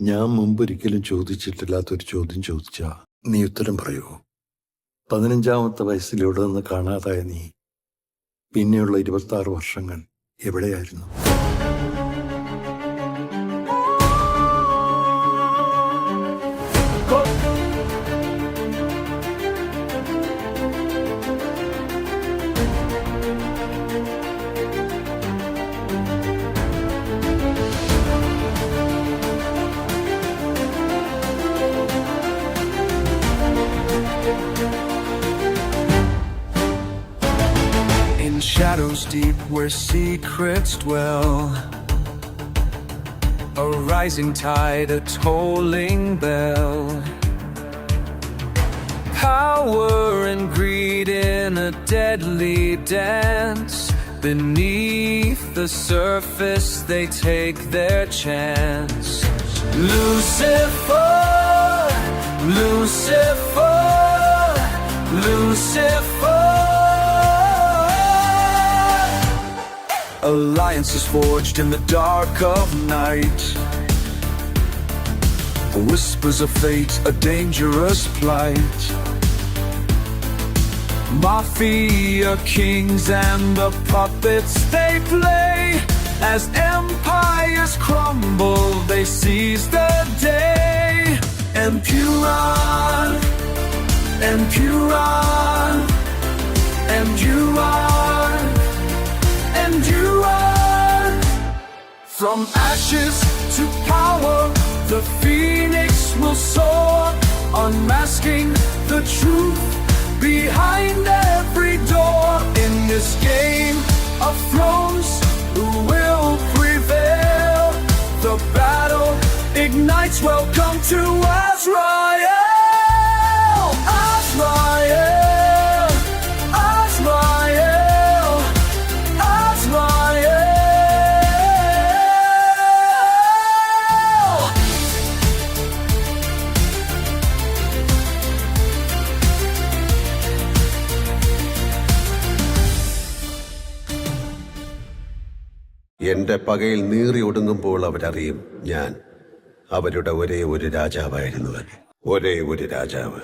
ഞാൻ മുമ്പൊരിക്കലും ചോദിച്ചിട്ടില്ലാത്തൊരു ചോദ്യം ചോദിച്ചാ നീ ഉത്തരം പറയൂ. പതിനഞ്ചാമത്തെ വയസ്സിലൂടെ നിന്ന് കാണാതായ നീ പിന്നെയുള്ള ഇരുപത്തി ആറ് വർഷങ്ങൾ എവിടെയായിരുന്നു? In shadows deep where secrets dwell. A rising tide, a tolling bell. Power and greed in a deadly dance. Beneath the surface, they take their chance. Lucifer, Lucifer, Lucifer. Alliances forged in the dark of night. Whispers of fate, a dangerous plight. Mafia kings and the puppets they play. As empires crumble, they seize the day. And Puron, and Puron, and you are from ashes to power the phoenix will soar unmasking the truth behind every door. In this game of thrones who will prevail? The battle ignites welcome to Azrael എന്റെ പകയിൽ നീറി ഒടുങ്ങുമ്പോൾ അവരറിയും ഞാൻ അവരുടെ ഒരേ ഒരു രാജാവായിരുന്നു ഒരേ ഒരു രാജാവ്.